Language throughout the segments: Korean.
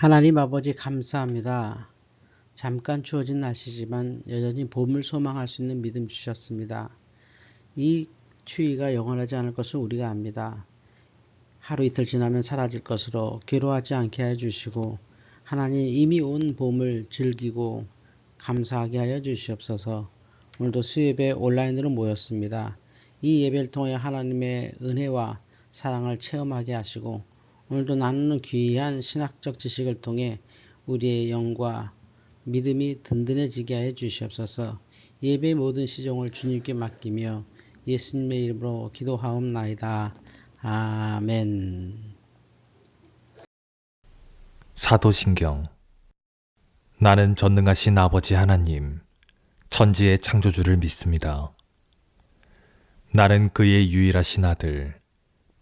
하나님 아버지 감사합니다. 잠깐 추워진 날씨지만 여전히 봄을 소망할 수 있는 믿음 주셨습니다. 이 추위가 영원하지 않을 것을 우리가 압니다. 하루 이틀 지나면 사라질 것으로 괴로워하지 않게 해 주시고 하나님 이미 온 봄을 즐기고 감사하게 하여 주시옵소서. 오늘도 수예배 온라인으로 모였습니다. 이 예배를 통해 하나님의 은혜와 사랑을 체험하게 하시고 오늘도 나누는 귀한 신학적 지식을 통해 우리의 영과 믿음이 든든해지게 하여 주시옵소서. 예배 모든 시종을 주님께 맡기며 예수님의 이름으로 기도하옵나이다. 아멘. 사도신경 나는 전능하신 아버지 하나님 천지의 창조주를 믿습니다. 나는 그의 유일하신 아들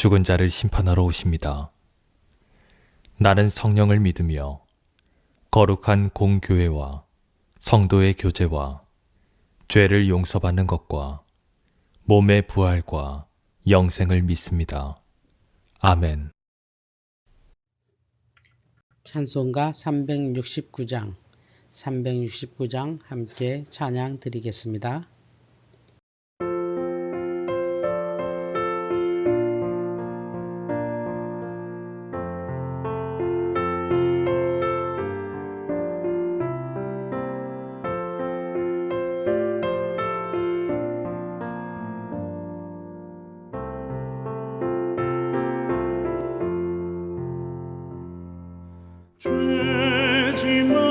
죽은 자를 심판하러 오십니다. 나는 성령을 믿으며 거룩한 공교회와 성도의 교제와 죄를 용서받는 것과 몸의 부활과 영생을 믿습니다. 아멘. 찬송가 369장 369장 함께 찬양 드리겠습니다. 맡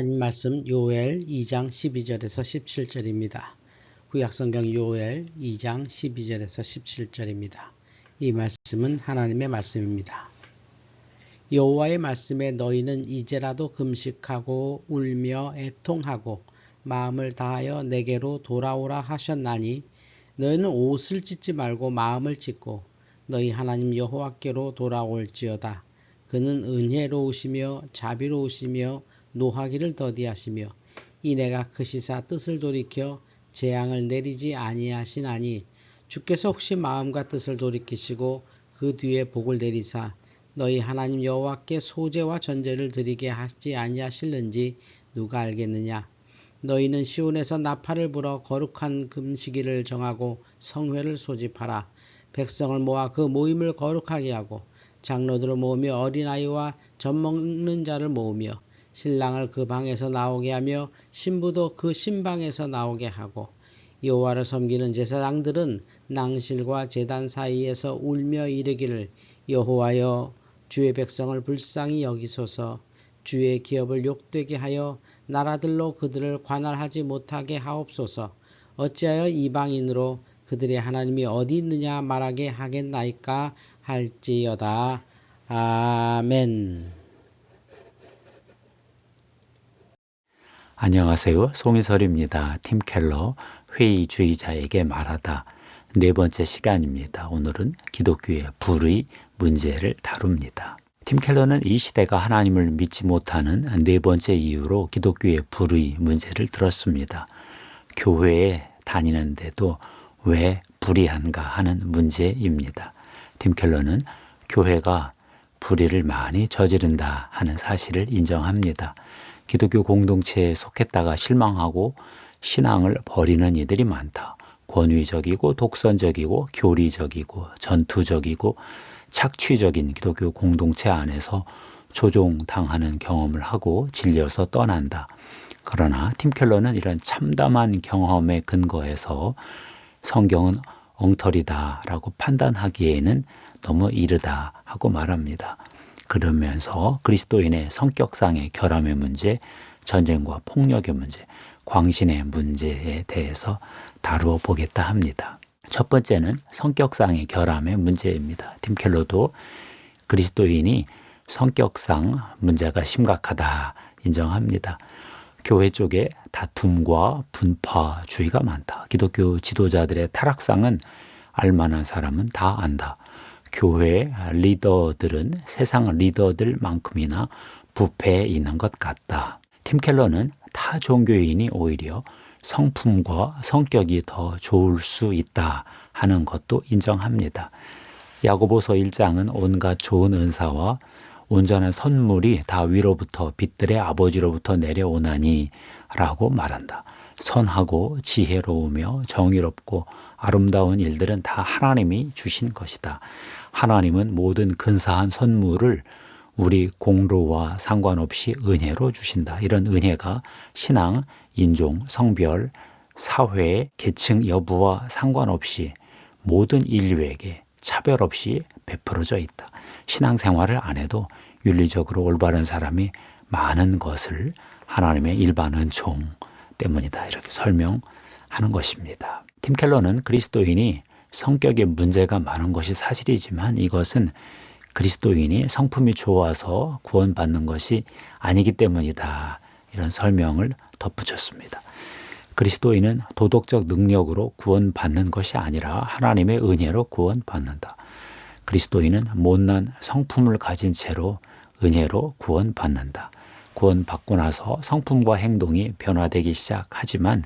하나님 말씀 요엘 2장 12절에서 17절입니다. 구약성경 요엘 2장 12절에서 17절입니다. 이 말씀은 하나님의 말씀입니다. 여호와의 말씀에 너희는 이제라도 금식하고 울며 애통하고 마음을 다하여 내게로 돌아오라 하셨나니 너희는 옷을 찢지 말고 마음을 찢고 너희 하나님 여호와께로 돌아올지어다. 그는 은혜로우시며 자비로우시며 노하기를 더디하시며 이내가 크시사 뜻을 돌이켜 재앙을 내리지 아니하시나니 주께서 혹시 마음과 뜻을 돌이키시고 그 뒤에 복을 내리사 너희 하나님 여호와께 소제와 전제를 드리게 하지 아니하실는지 누가 알겠느냐? 너희는 시온에서 나팔을 불어 거룩한 금시기를 정하고 성회를 소집하라. 백성을 모아 그 모임을 거룩하게 하고 장로들을 모으며 어린아이와 젖먹는 자를 모으며 신랑을 그 방에서 나오게 하며 신부도 그 신방에서 나오게 하고 여호와를 섬기는 제사장들은 낭실과 제단 사이에서 울며 이르기를 여호와여 주의 백성을 불쌍히 여기소서. 주의 기업을 욕되게 하여 나라들로 그들을 관할하지 못하게 하옵소서. 어찌하여 이방인으로 그들의 하나님이 어디 있느냐 말하게 하겠나이까 할지어다. 아멘. 안녕하세요. 송희설입니다. 팀 켈러 회의주의자에게 말하다 네 번째 시간입니다. 오늘은 기독교의 불의 문제를 다룹니다. 팀 켈러는 이 시대가 하나님을 믿지 못하는 네 번째 이유로 기독교의 불의 문제를 들었습니다. 교회에 다니는데도 왜 불의한가 하는 문제입니다. 팀 켈러는 교회가 불의를 많이 저지른다 하는 사실을 인정합니다. 기독교 공동체에 속했다가 실망하고 신앙을 버리는 이들이 많다. 권위적이고 독선적이고 교리적이고 전투적이고 착취적인 기독교 공동체 안에서 조종당하는 경험을 하고 질려서 떠난다. 그러나 팀켈러는 이런 참담한 경험에 근거해서 성경은 엉터리다라고 판단하기에는 너무 이르다 하고 말합니다. 그러면서 그리스도인의 성격상의 결함의 문제, 전쟁과 폭력의 문제, 광신의 문제에 대해서 다루어 보겠다 합니다. 첫 번째는 성격상의 결함의 문제입니다. 팀켈러도 그리스도인이 성격상 문제가 심각하다 인정합니다. 교회 쪽에 다툼과 분파주의가 많다. 기독교 지도자들의 타락상은 알만한 사람은 다 안다. 교회 리더들은 세상 리더들만큼이나 부패해 있는 것 같다. 팀 켈러는 타 종교인이 오히려 성품과 성격이 더 좋을 수 있다 하는 것도 인정합니다. 야고보서 1장은 온갖 좋은 은사와 온전한 선물이 다 위로부터 빛들의 아버지로부터 내려오나니 라고 말한다. 선하고 지혜로우며 정의롭고 아름다운 일들은 다 하나님이 주신 것이다. 하나님은 모든 근사한 선물을 우리 공로와 상관없이 은혜로 주신다. 이런 은혜가 신앙, 인종, 성별, 사회, 계층 여부와 상관없이 모든 인류에게 차별 없이 베풀어져 있다. 신앙생활을 안 해도 윤리적으로 올바른 사람이 많은 것을 하나님의 일반 은총 때문이다. 이렇게 설명하는 것입니다. 팀 켈러는 그리스도인이 성격에 문제가 많은 것이 사실이지만 이것은 그리스도인이 성품이 좋아서 구원받는 것이 아니기 때문이다. 이런 설명을 덧붙였습니다. 그리스도인은 도덕적 능력으로 구원받는 것이 아니라 하나님의 은혜로 구원받는다. 그리스도인은 못난 성품을 가진 채로 은혜로 구원받는다. 구원받고 나서 성품과 행동이 변화되기 시작하지만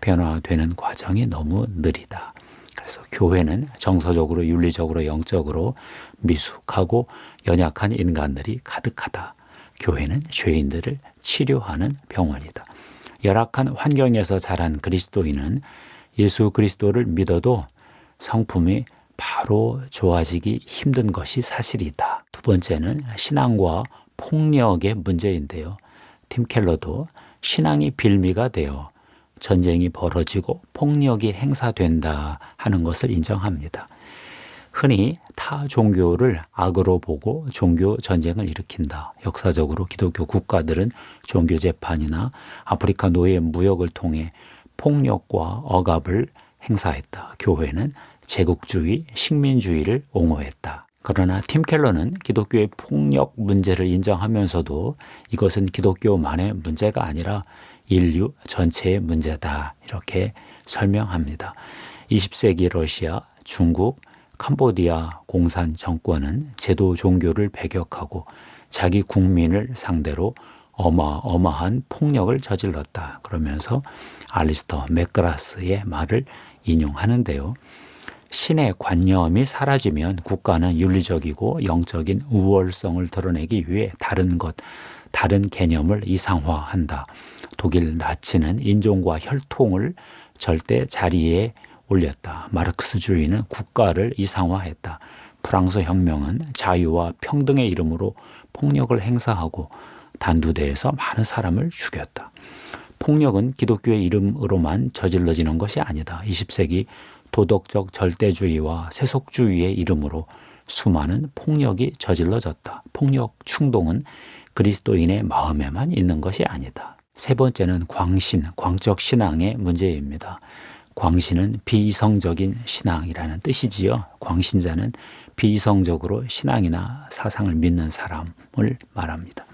변화되는 과정이 너무 느리다. 그래서 교회는 정서적으로, 윤리적으로, 영적으로 미숙하고 연약한 인간들이 가득하다. 교회는 죄인들을 치료하는 병원이다. 열악한 환경에서 자란 그리스도인은 예수 그리스도를 믿어도 성품이 바로 좋아지기 힘든 것이 사실이다. 두 번째는 신앙과 폭력의 문제인데요. 팀 켈러도 신앙이 빌미가 되어 전쟁이 벌어지고 폭력이 행사된다 하는 것을 인정합니다. 흔히 타 종교를 악으로 보고 종교 전쟁을 일으킨다. 역사적으로 기독교 국가들은 종교 재판이나 아프리카 노예 무역을 통해 폭력과 억압을 행사했다. 교회는 제국주의, 식민주의를 옹호했다. 그러나 팀 켈러는 기독교의 폭력 문제를 인정하면서도 이것은 기독교만의 문제가 아니라 인류 전체의 문제다. 이렇게 설명합니다. 20세기 러시아, 중국, 캄보디아 공산 정권은 제도 종교를 배격하고 자기 국민을 상대로 어마어마한 폭력을 저질렀다. 그러면서 알리스터 맥그라스의 말을 인용하는데요. 신의 관념이 사라지면 국가는 윤리적이고 영적인 우월성을 드러내기 위해 다른 것, 다른 개념을 이상화한다. 독일 나치는 인종과 혈통을 절대 자리에 올렸다. 마르크스주의는 국가를 이상화했다. 프랑스 혁명은 자유와 평등의 이름으로 폭력을 행사하고 단두대에서 많은 사람을 죽였다. 폭력은 기독교의 이름으로만 저질러지는 것이 아니다. 20세기 도덕적 절대주의와 세속주의의 이름으로 수많은 폭력이 저질러졌다. 폭력 충동은 그리스도인의 마음에만 있는 것이 아니다. 세 번째는 광신, 광적 신앙의 문제입니다. 광신은 비이성적인 신앙이라는 뜻이지요. 광신자는 비이성적으로 신앙이나 사상을 믿는 사람을 말합니다.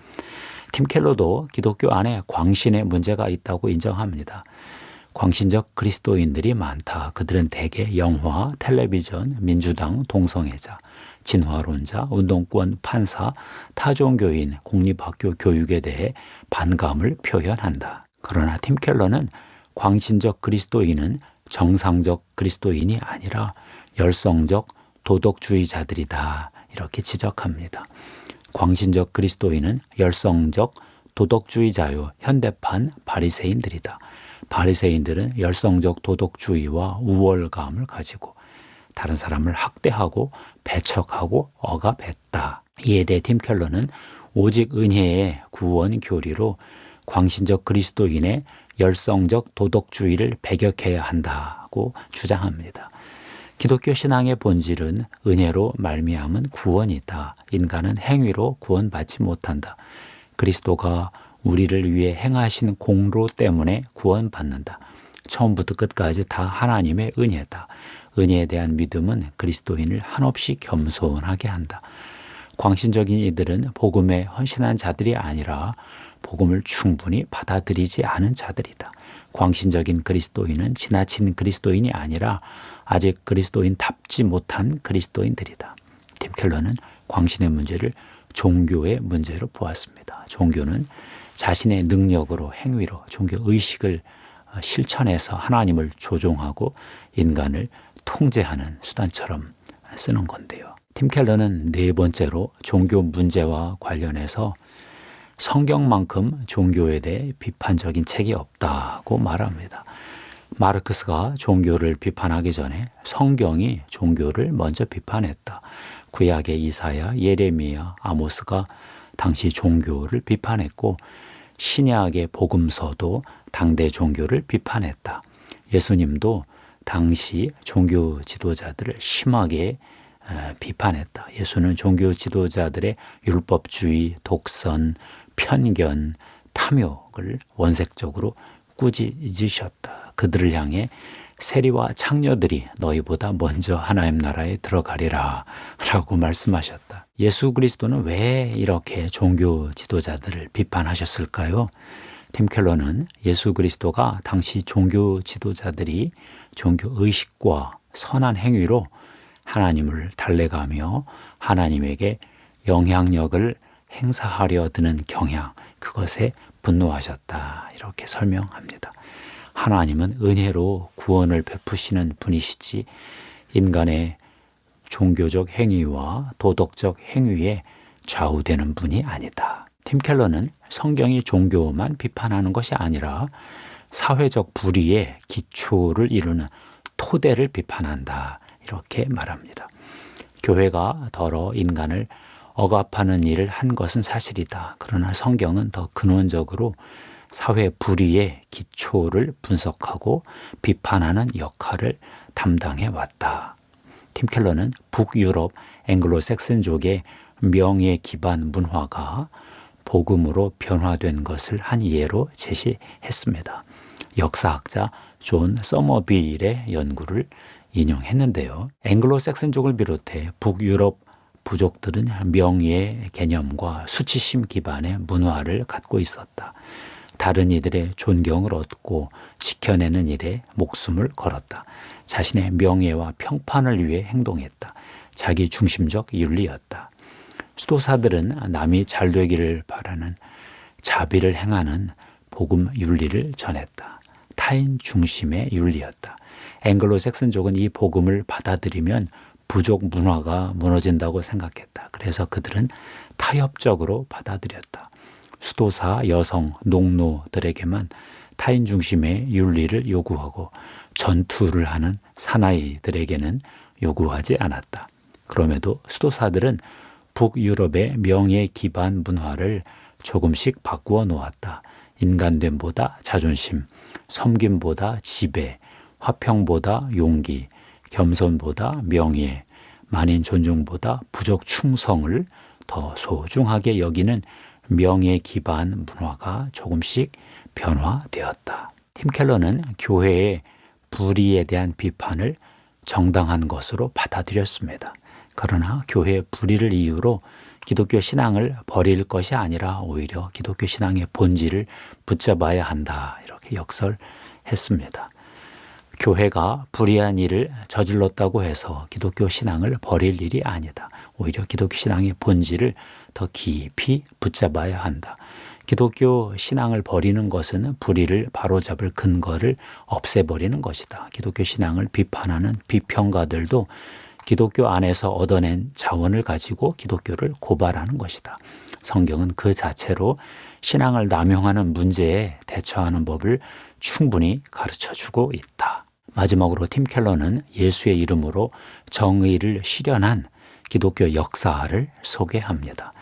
팀 켈러도 기독교 안에 광신의 문제가 있다고 인정합니다. 광신적 그리스도인들이 많다. 그들은 대개 영화, 텔레비전, 민주당, 동성애자, 진화론자, 운동권 판사, 타종교인, 공립학교 교육에 대해 반감을 표현한다. 그러나 팀 켈러는 광신적 그리스도인은 정상적 그리스도인이 아니라 열성적 도덕주의자들이다. 이렇게 지적합니다. 광신적 그리스도인은 열성적 도덕주의자요 현대판 바리새인들이다. 바리새인들은 열성적 도덕주의와 우월감을 가지고 다른 사람을 학대하고 배척하고 억압했다. 이에 대해 팀 켈러는 오직 은혜의 구원 교리로 광신적 그리스도인의 열성적 도덕주의를 배격해야 한다고 주장합니다. 기독교 신앙의 본질은 은혜로 말미암은 구원이다. 인간은 행위로 구원받지 못한다. 그리스도가 우리를 위해 행하신 공로 때문에 구원받는다. 처음부터 끝까지 다 하나님의 은혜다. 은혜에 대한 믿음은 그리스도인을 한없이 겸손하게 한다. 광신적인 이들은 복음에 헌신한 자들이 아니라 복음을 충분히 받아들이지 않은 자들이다. 광신적인 그리스도인은 지나친 그리스도인이 아니라 아직 그리스도인답지 못한 그리스도인들이다. 팀 켈러는 광신의 문제를 종교의 문제로 보았습니다. 종교는 자신의 능력으로 행위로 종교 의식을 어, 실천해서 하나님을 조종하고 인간을 통제하는 수단처럼 쓰는 건데요. 팀 켈러는 네 번째로 종교 문제와 관련해서 성경만큼 종교에 대해 비판적인 책이 없다고 말합니다. 마르크스가 종교를 비판하기 전에 성경이 종교를 먼저 비판했다. 구약의 이사야, 예레미야, 아모스가 당시 종교를 비판했고 신약의 복음서도 당대 종교를 비판했다. 예수님도 당시 종교 지도자들을 심하게 비판했다. 예수는 종교 지도자들의 율법주의, 독선, 편견, 탐욕을 원색적으로 꾸짖으셨다. 그들을 향해 세리와 창녀들이 너희보다 먼저 하나님 나라에 들어가리라 라고 말씀하셨다. 예수 그리스도는 왜 이렇게 종교 지도자들을 비판하셨을까요? 팀 켈러는 예수 그리스도가 당시 종교 지도자들이 종교 의식과 선한 행위로 하나님을 달래가며 하나님에게 영향력을 행사하려 드는 경향, 그것에 분노하셨다. 이렇게 설명합니다. 하나님은 은혜로 구원을 베푸시는 분이시지 인간의 종교적 행위와 도덕적 행위에 좌우되는 분이 아니다. 팀 켈러는 성경이 종교만 비판하는 것이 아니라 사회적 불의의 기초를 이루는 토대를 비판한다. 이렇게 말합니다. 교회가 더러 인간을 억압하는 일을 한 것은 사실이다. 그러나 성경은 더 근원적으로 사회 불의의 기초를 분석하고 비판하는 역할을 담당해 왔다. 팀 켈러는 북유럽 앵글로색슨족의 명예 기반 문화가 복음으로 변화된 것을 한 예로 제시했습니다. 역사학자 존 서머빌의 연구를 인용했는데요. 앵글로색슨족을 비롯해 북유럽 부족들은 명예의 개념과 수치심 기반의 문화를 갖고 있었다. 다른 이들의 존경을 얻고 지켜내는 일에 목숨을 걸었다. 자신의 명예와 평판을 위해 행동했다. 자기 중심적 윤리였다. 수도사들은 남이 잘 되기를 바라는 자비를 행하는 복음 윤리를 전했다. 타인 중심의 윤리였다. 앵글로색슨족은 이 복음을 받아들이면 부족 문화가 무너진다고 생각했다. 그래서 그들은 타협적으로 받아들였다. 수도사, 여성, 농노들에게만 타인 중심의 윤리를 요구하고 전투를 하는 사나이들에게는 요구하지 않았다. 그럼에도 수도사들은 북유럽의 명예 기반 문화를 조금씩 바꾸어 놓았다. 인간됨보다 자존심, 섬김보다 지배, 화평보다 용기, 겸손보다 명예, 만인 존중보다 부족 충성을 더 소중하게 여기는 명예 기반 문화가 조금씩 변화되었다. 팀 켈러는 교회의 불의에 대한 비판을 정당한 것으로 받아들였습니다. 그러나 교회의 불의를 이유로 기독교 신앙을 버릴 것이 아니라 오히려 기독교 신앙의 본질을 붙잡아야 한다. 이렇게 역설했습니다. 교회가 불의한 일을 저질렀다고 해서 기독교 신앙을 버릴 일이 아니다. 오히려 기독교 신앙의 본질을 더 깊이 붙잡아야 한다. 기독교 신앙을 버리는 것은 불의를 바로잡을 근거를 없애버리는 것이다. 기독교 신앙을 비판하는 비평가들도 기독교 안에서 얻어낸 자원을 가지고 기독교를 고발하는 것이다. 성경은 그 자체로 신앙을 남용하는 문제에 대처하는 법을 충분히 가르쳐 주고 있다. 마지막으로 팀 켈러는 예수의 이름으로 정의를 실현한 기독교 역사를 소개합니다.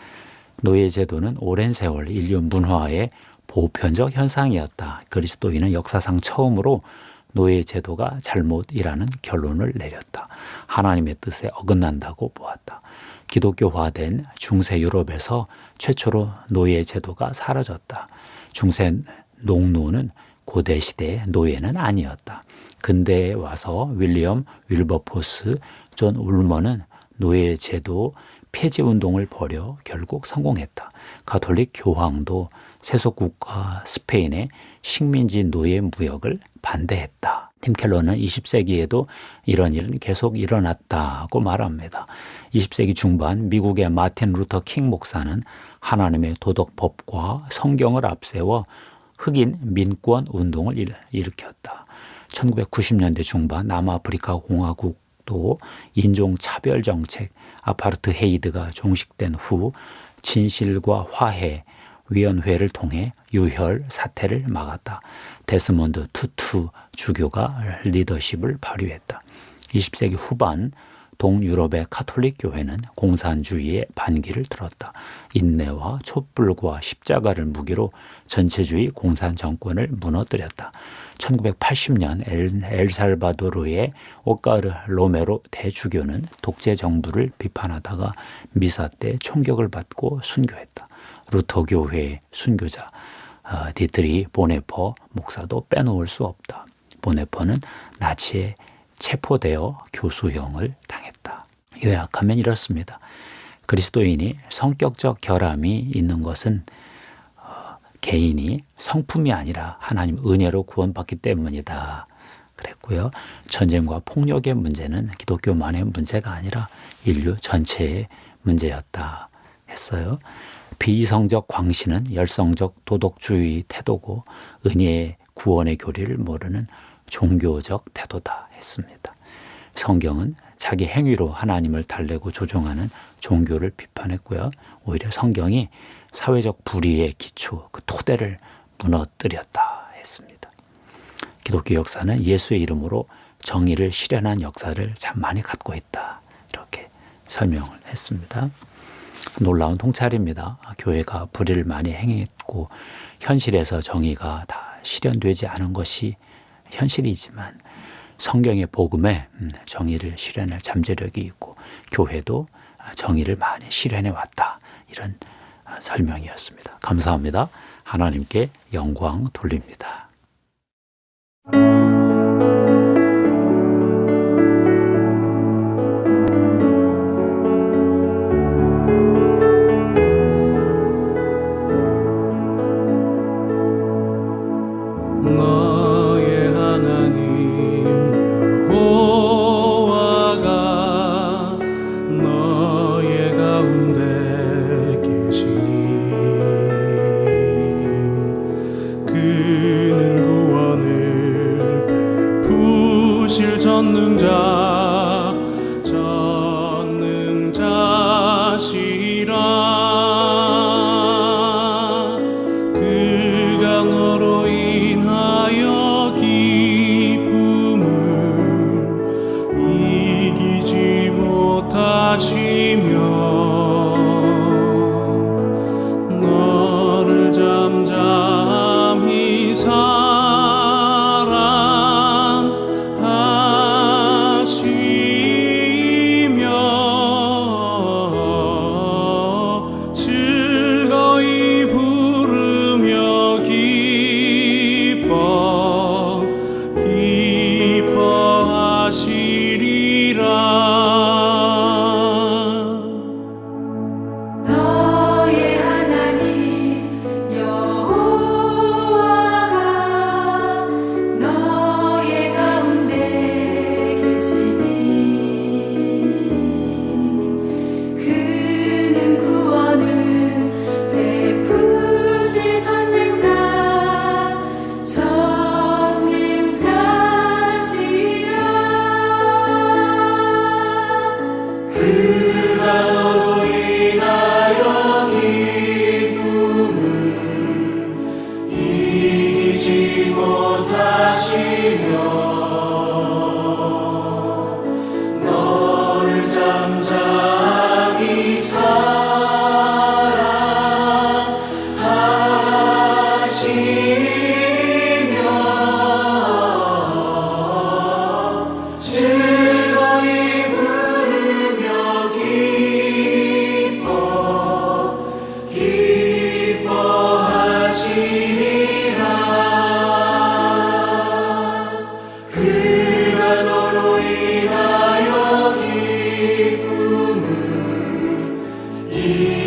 노예제도는 오랜 세월 인류 문화의 보편적 현상이었다. 그리스도인은 역사상 처음으로 노예제도가 잘못이라는 결론을 내렸다. 하나님의 뜻에 어긋난다고 보았다. 기독교화된 중세 유럽에서 최초로 노예제도가 사라졌다. 중세 농노는 고대 시대의 노예는 아니었다. 근대에 와서 윌리엄 윌버포스, 존 울머는 노예 제도 폐지 운동을 벌여 결국 성공했다. 가톨릭 교황도 세속 국가 스페인의 식민지 노예 무역을 반대했다. 팀 켈러는 20세기에도 이런 일은 계속 일어났다고 말합니다. 20세기 중반 미국의 마틴 루터 킹 목사는 하나님의 도덕 법과 성경을 앞세워 흑인 민권 운동을 일으켰다. 1990년대 중반 남아프리카 공화국도 인종차별 정책 아파르트헤이드가 종식된 후 진실과 화해 위원회를 통해 유혈 사태를 막았다. 데스몬드 투투 주교가 리더십을 발휘했다. 20세기 후반 동유럽의 카톨릭 교회는 공산주의의 반기를 들었다. 인내와 촛불과 십자가를 무기로 전체주의 공산 정권을 무너뜨렸다. 1980년 엘, 엘살바도르의 오카르 로메로 대주교는 독재 정부를 비판하다가 미사 때 총격을 받고 순교했다. 루터 교회의 순교자 어, 디트리 보네퍼 목사도 빼놓을 수 없다. 보네퍼는 나치에 체포되어 교수형을 당했다. 요약하면 이렇습니다. 그리스도인이 성격적 결함이 있는 것은 어, 개인이 성품이 아니라 하나님 은혜로 구원받기 때문이다. 그랬고요. 전쟁과 폭력의 문제는 기독교만의 문제가 아니라 인류 전체의 문제였다 했어요. 비이성적 광신은 열성적 도덕주의 태도고 은혜의 구원의 교리를 모르는 종교적 태도다 했습니다. 성경은 자기 행위로 하나님을 달래고 조종하는 종교를 비판했고요. 오히려 성경이 사회적 불의의 기초, 그 토대를 무너뜨렸다 했습니다. 기독교 역사는 예수의 이름으로 정의를 실현한 역사를 참 많이 갖고 있다. 이렇게 설명을 했습니다. 놀라운 통찰입니다. 교회가 불의를 많이 행했고 현실에서 정의가 다 실현되지 않은 것이 현실이지만 성경의 복음에 음, 정의를 실현할 잠재력이 있고 교회도 아, 정의를 많이 실현해 왔다. 이런 아, 설명이었습니다. 감사합니다. 하나님께 영광 돌립니다. 이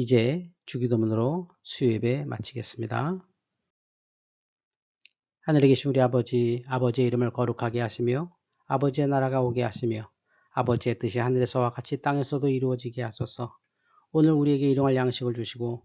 이제 주기도문으로 수요예배 마치겠습니다. 하늘에 계신 우리 아버지, 아버지의 이름을 거룩하게 하시며 아버지의 나라가 오게 하시며 아버지의 뜻이 하늘에서와 같이 땅에서도 이루어지게 하소서. 오늘 우리에게 일용할 양식을 주시고